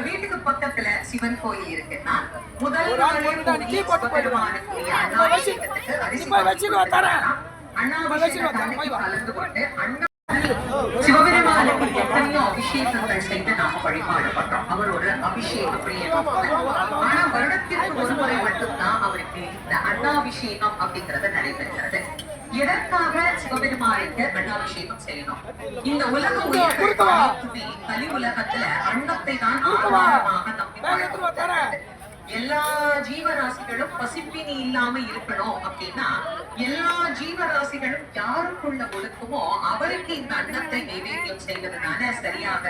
வீட்டுக்கு பக்கத்துல சிவன் கோயில் இருக்குன்னா முதல் சிவபெருமானுக்கு எத்தனையோ அபிஷேகங்கள் செய்து நாம வழிபாடு பண்றோம் அவர் ஒரு அபிஷேக பிரியன் ஆனா வருடத்திற்கு ஒரு முறை மட்டும்தான் அவருக்கு இந்த அன்னாபிஷேகம் அப்படிங்கறது நடைபெறுகிறது எதற்காக சிவபெருமானுக்கு அன்னாபிஷேகம் செய்யணும்? இந்த உலக உயிர்கள் கலி உலகத்துல அன்னத்தை தான்? ஆதாரமாக நம்பி எல்லா ஜீவராசிகளும் பசிப்பினி இல்லாம இருக்கணும் அப்படின்னா எல்லா ஜீவராசிகளும் யாருக்குள்ள ஒடுக்குமோ அவருக்கு இந்த அன்னத்தை நைவேத்தியம் செய்வதுதானே சரியாக?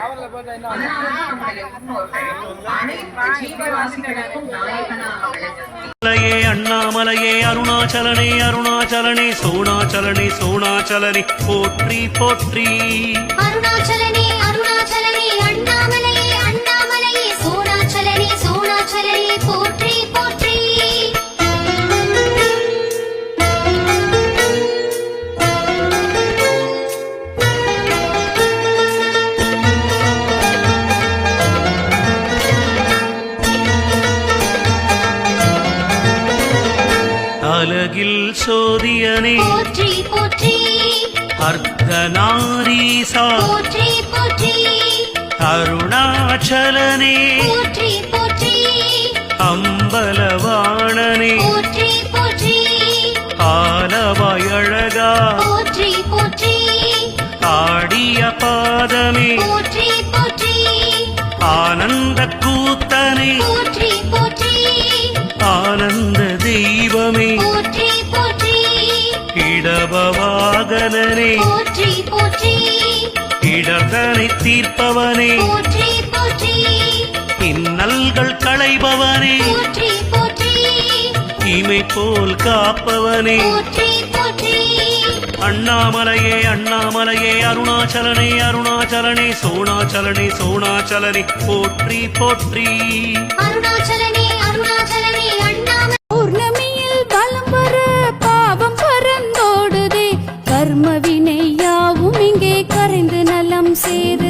அதனாலதான் நம்முடைய முன்னோர்கள் அனைத்து ஜீவராசிகளுக்கும் நாயகனாக விளங்கி மலையே அண்ணாமலையே அருணாச்சலனே அருணாச்சலனே சோணாச்சலனே சோணாச்சலனே போற்றி போற்றி. அருணாச்சலனே அலகில் சோதியனே. போற்றி போற்றி. அர்த்தநாரீசா போற்றி போற்றி. அருணாச்சலனே. போற்றி போற்றி. அம்பலவாணனே. போற்றி போற்றி. ஆலவாயழகா. போற்றி போற்றி. ஆடிய பாதமே. போற்றி போற்றி. ஆனந்த கூத்தனே போற்றி போற்றி. ஆனந்த இடபவாகனனே போற்றி போற்றி. இடர்தனை தீர்ப்பவனே. போற்றி போற்றி. இன்னல்கள் களைபவனே. போற்றி போற்றி. இமை போல் காப்பவனே. போற்றி போற்றி. அண்ணாமலையே அண்ணாமலையே அருணாச்சலனே அருணாச்சலனே சோணாச்சலனே சோணாச்சலனே. போற்றி போற்றி. அருணாச்சலனே கர்ம வினையாவும் இங்கே கரைந்து நலம் சேருதே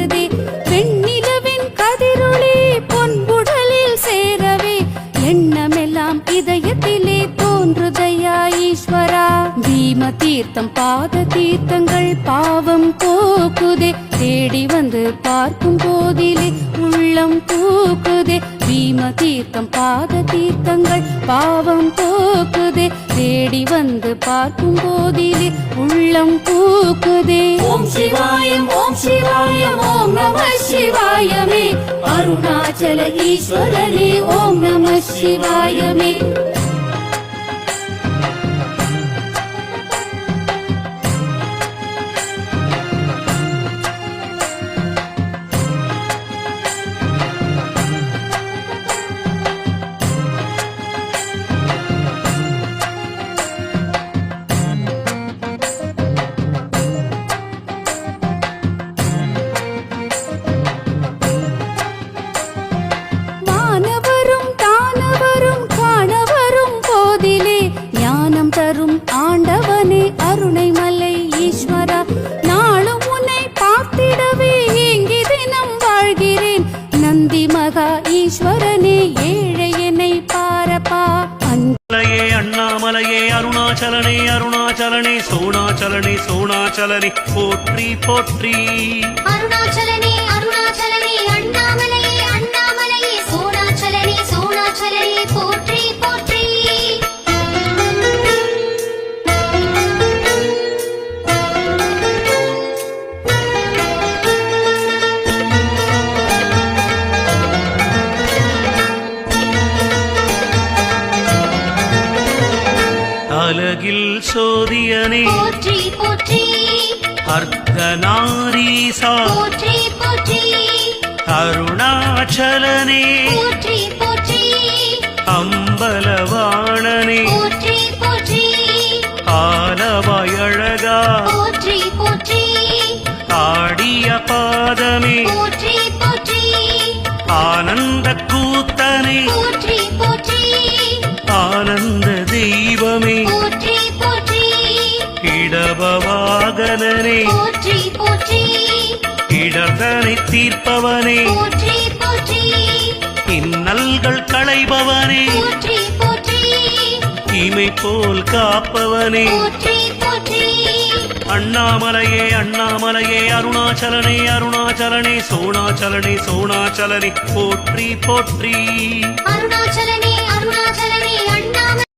பீம தீர்த்தம் பாத தீர்த்தங்கள் பாவம் போக்குதே. தேடி வந்து பார்க்கும் போதிலே உள்ளம் பூக்குதே பீம தீர்த்தம் பாத தீர்த்தங்கள் பாவம் போக்குதே. தேடி வந்து பார்க்கும் போதிலே உள்ளம் பூக்குதே ஓம் சிவாயம் ஓம் சிவாயம் ஓம் நம சிவாயமே. அருணாச்சல ஈஸ்வரனே ஓம் நம சிவாயமே. ஆண்டவனே அருணைமலை ஈஸ்வரா நாளும் உன்னை பார்த்திடவே ஏங்கி தினம் வாழ்கிறேன். நந்தி மகா ஈஸ்வரனே ஏழை என்னை பாரப்பா. அன்பு மலையே அண்ணாமலையே அருணாச்சலனே அருணாச்சலனே சோணாச்சலனே சோணாச்சலனே போற்றி போற்றி. அருணாச்சலனே அலகில் சோதியனே. போற்றி போற்றி. அர்த்தநாரீசா போற்றி போற்றி. அருணாச்சலனே. போற்றி போற்றி. அம்பலவாணனே. போற்றி போற்றி. ஆலவாயழகா. போற்றி போற்றி. ஆடிய பாதமே. போற்றி போற்றி. ஆனந்த கூத்தனே போற்றி போற்றி. ஆனந்த தெய்வமே. கர்ப்பவாகனனே போற்றி போற்றி. இடர்தனை தீர்ப்பவனே. போற்றி போற்றி. இன்னல்கள் களைபவனே. போற்றி போற்றி. இமை போல் காப்பவனே. போற்றி போற்றி. அண்ணாமலையே அண்ணாமலையே அருணாச்சலனே அருணாச்சலனே சோணாச்சலனே சோணாச்சலனே. போற்றி போற்றி. அருணாச்சலனே அருணாச்சலனே.